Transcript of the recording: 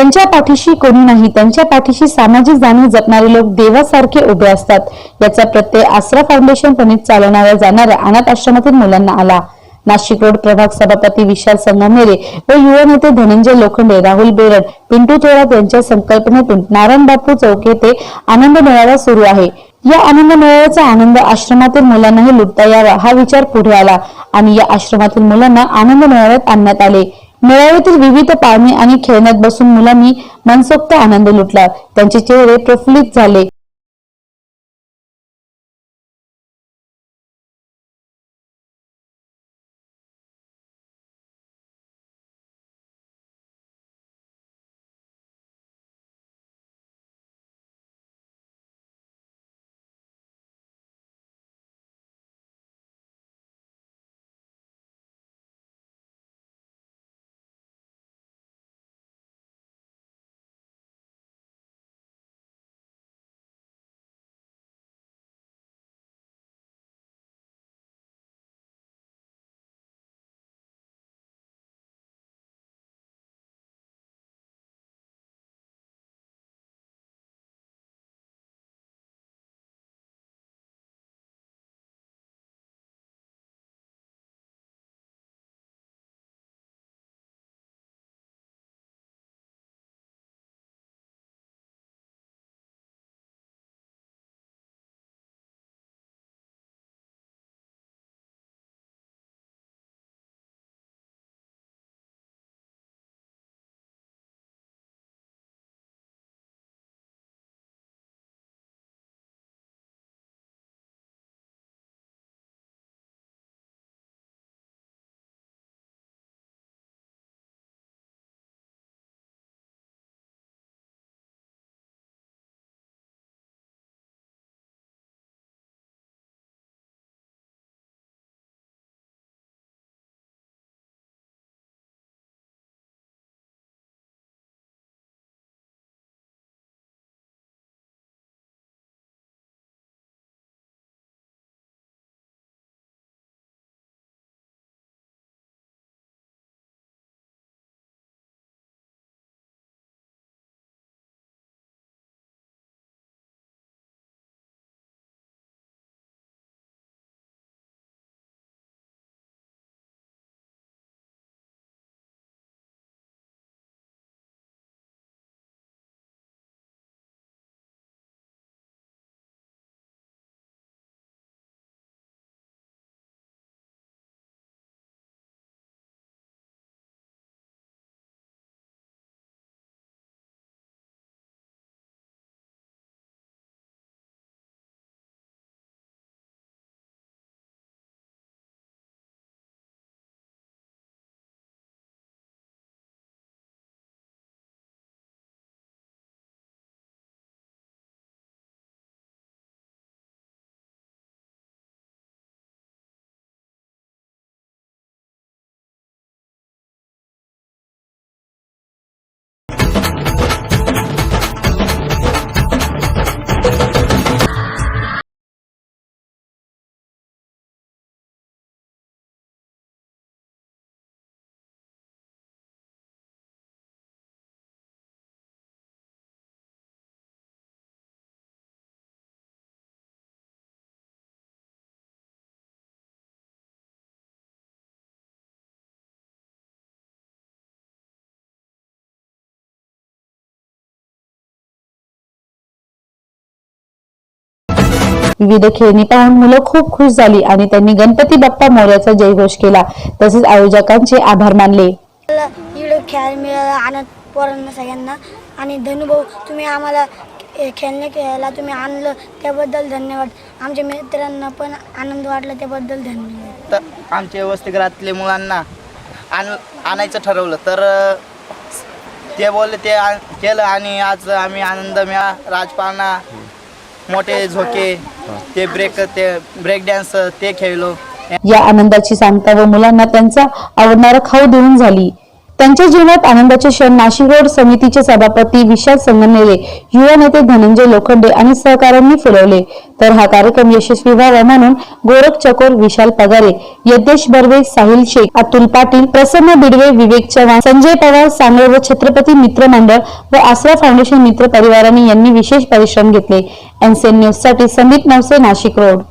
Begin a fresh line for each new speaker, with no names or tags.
ज्यांच्या पाठीशी कोणी नाही त्यांच्या पाठीशी सामाजिक जाणीव जपणारे लोक देवासारखे उभे असतात. याचा प्रत्यय आसरा फाउंडेशन प्रणित चालवणाऱ्या जाणाऱ्या अनाथ आश्रमातील मुलांना आला. नाशिक रोड प्रभाग सभापती विशाल संगमेरे व युवा नेते धनंजय लोखंडे राहुल बेरड पिंटू थोरात यांच्या संकल्पनेतून नारायण बापू चौक येथे आनंद मेळावा सुरू आहे. या आनंद मेळाव्याचा आनंद आश्रमातील मुलांनाही लुटता यावा हा विचार पुढे आला आणि या आश्रमातील मुलांना आनंद मेळाव्यात आणण्यात आले. मेळाव्यातील विविध पाळणे आणि खेळण्यात बसून मुलांनी मनसोक्त आनंद लुटला. त्यांचे चेहरे प्रफुल्लित झाले. विविध खेळणी पाहून मुलं खूप खुश झाली आणि त्यांनी गणपती बाप्पा मोर्याचा जयघोष केला. तसेच आयोजकांचे आभार मानले.
खेळायला मिळालं आनंद पोरांना सगळ्यांना. आणि धनुभाऊ तुम्ही आम्हाला खेळणे खेळायला तुम्ही आणलं त्याबद्दल धन्यवाद. आमच्या मित्रांना पण आनंद वाटला त्याबद्दल धन्यवाद.
तर आमच्या वसतिगृहातले मुलांना आण आणायचं ठरवलं तर ते बोलले ते केलं आणि आज आम्ही आनंद मेळा. राजपाळणा मोठे झोके ते ब्रेक ते ब्रेक डॅन्स ते खेळलो.
या आनंदाची सांगता व मुलांना त्यांचा आवडणारा खाऊ देऊन झाली. त्यांच्या जीवनात आनंदाचे क्षण नाशिक रोड समितीचे सभापती विशाल संगनेरे युवा नेते धनंजय लोखंडे आणि सहकाऱ्यांनी फुलवले. तर हा कार्यक्रम यशस्वी व्हावा म्हणून गोरख चकोर विशाल पगारे यज्ञेश बर्वे साहिल शेख अतुल पाटील प्रसन्न बिडवे विवेक चव्हाण संजय पवार सांगळे व छत्रपती मित्र मंडळ व आसरा फाउंडेशन मित्र परिवाराने यांनी विशेष परिश्रम घेतले. एनसीएन न्यूजसाठी संदीप नवसे नाशिक रोड.